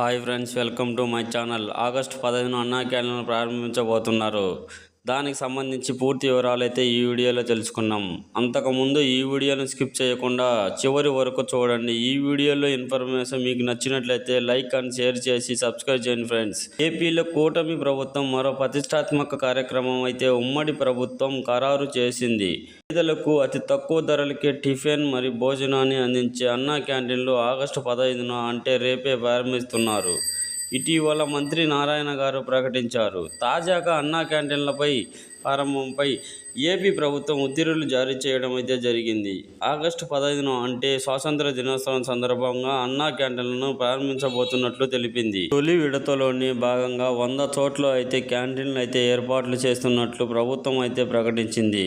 Hi friends welcome to my channel. August పదహైదున Anna canteen ప్రారంభించబోతున్నారు. దానికి సంబంధించి పూర్తి వివరాలు అయితే ఈ వీడియోలో తెలుసుకున్నాం. అంతకుముందు ఈ వీడియోను స్కిప్ చేయకుండా చివరి వరకు చూడండి. ఈ వీడియోలో ఇన్ఫర్మేషన్ మీకు నచ్చినట్లయితే లైక్ అండ్ షేర్ చేసి సబ్స్క్రైబ్ చేయండి ఫ్రెండ్స్. ఏపీలో కూటమి ప్రభుత్వం మరో ప్రతిష్టాత్మక కార్యక్రమం అయితే ఉమ్మడి ప్రభుత్వం ఖరారు చేసింది. పేదలకు అతి తక్కువ ధరలకే టిఫిన్ మరియు భోజనాన్ని అందించే అన్నా క్యాంటీన్లు ఆగస్టు పదహైదున అంటే రేపే ప్రారంభిస్తున్నారు. ఇటీవల మంత్రి నారాయణ గారు ప్రకటించారు. తాజాగా అన్నా క్యాంటీన్లపై ప్రారంభంపై ఏపీ ప్రభుత్వం ఉత్తర్వులు జారీ చేయడం అయితే జరిగింది. ఆగస్టు పదహైదున అంటే స్వాతంత్ర దినోత్సవం సందర్భంగా అన్నా క్యాంటీన్లను ప్రారంభించబోతున్నట్లు తెలిపింది. తొలి విడతలోని భాగంగా వంద చోట్ల అయితే క్యాంటీన్లు అయితే ఏర్పాట్లు చేస్తున్నట్లు ప్రభుత్వం అయితే ప్రకటించింది.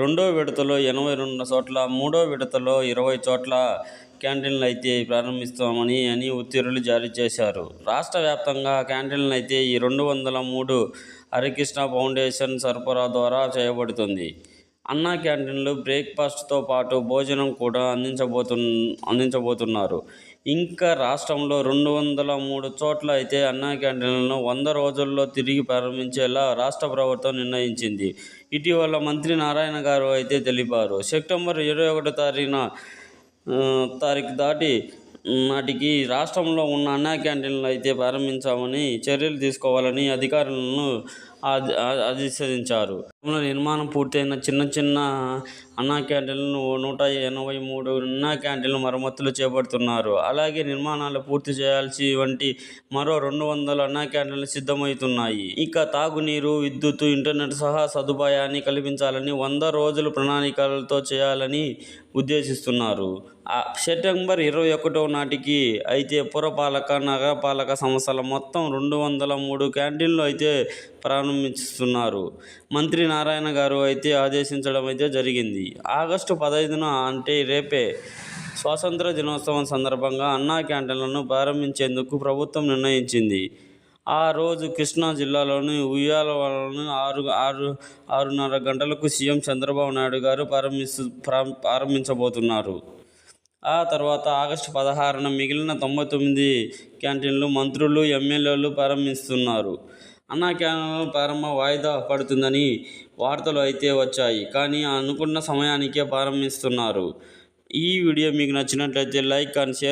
రెండో విడతలో ఎనభై రెండు చోట్ల మూడో విడతలో ఇరవై చోట్ల క్యాంటీన్లు అయితే ప్రారంభిస్తామని అని ఉత్తర్వులు జారీ చేశారు. రాష్ట్ర వ్యాప్తంగా క్యాంటీన్లు అయితే ఈ రెండు వందల మూడు హరికృష్ణ ఫౌండేషన్ సరఫరా ద్వారా చేయబడుతుంది. అన్నా క్యాంటీన్లు బ్రేక్ఫాస్ట్తో పాటు భోజనం కూడా అందించబోతు అందించబోతున్నారు. ఇంకా రాష్ట్రంలో రెండు వందల మూడు చోట్ల అయితే అన్నా క్యాంటీన్లను వంద రోజుల్లో తిరిగి ప్రారంభించేలా రాష్ట్ర ప్రభుత్వం నిర్ణయించింది. ఇటీవల మంత్రి నారాయణ గారు అయితే తెలిపారు. సెప్టెంబర్ ఇరవై ఒకటో తారీఖున తారీఖు దాటి నాటికి రాష్ట్రంలో ఉన్న అన్నా క్యాంటీన్లు అయితే ప్రారంభించామని చర్యలు తీసుకోవాలని అధికారులను ఆద- ఆదేశించారు. నిర్మాణం పూర్తయిన చిన్న చిన్న అన్నా క్యాంటీన్లను నూట ఎనభై మూడు అన్నా క్యాంటీన్లు మరమ్మతులు చేపడుతున్నారు. అలాగే నిర్మాణాలు పూర్తి చేయాల్సి వంటి మరో రెండు వందల అన్నా క్యాంటీన్లు సిద్ధమవుతున్నాయి. ఇక తాగునీరు విద్యుత్ ఇంటర్నెట్ సహా సదుపాయాన్ని కల్పించాలని వంద రోజులు ప్రణాళికలతో చేయాలని ఉద్దేశిస్తున్నారు. సెప్టెంబర్ ఇరవై ఒకటో నాటికి అయితే పురపాలక నగరపాలక సంస్థల మొత్తం రెండు వందల మూడు క్యాంటీన్లు అయితే ప్రారంభిస్తున్నారు. మంత్రి నారాయణ గారు అయితే ఆదేశించడం అయితే జరిగింది. ఆగస్టు పదహైదున అంటే రేపే స్వాతంత్ర దినోత్సవం సందర్భంగా అన్నా క్యాంటీన్లను ప్రారంభించేందుకు ప్రభుత్వం నిర్ణయించింది. ఆ రోజు కృష్ణా జిల్లాలోని ఉయ్యాలలోని ఆరు ఆరు ఆరున్నర గంటలకు సీఎం చంద్రబాబు నాయుడు గారు ప్రారంభిస్తు ప్రారంభించబోతున్నారు. ఆ తర్వాత ఆగస్టు పదహారున మిగిలిన తొంభై తొమ్మిది క్యాంటీన్లు మంత్రులు ఎమ్మెల్యేలు ప్రారంభిస్తున్నారు. అన్నా క్యానల్ ప్రారంభ వాయిదా పడుతుందని వార్తలు అయితే వచ్చాయి. కానీ అనుకున్న సమయానికే ప్రారంభిస్తున్నారు. ఈ వీడియో మీకు నచ్చినట్లయితే లైక్ అండ్ షేర్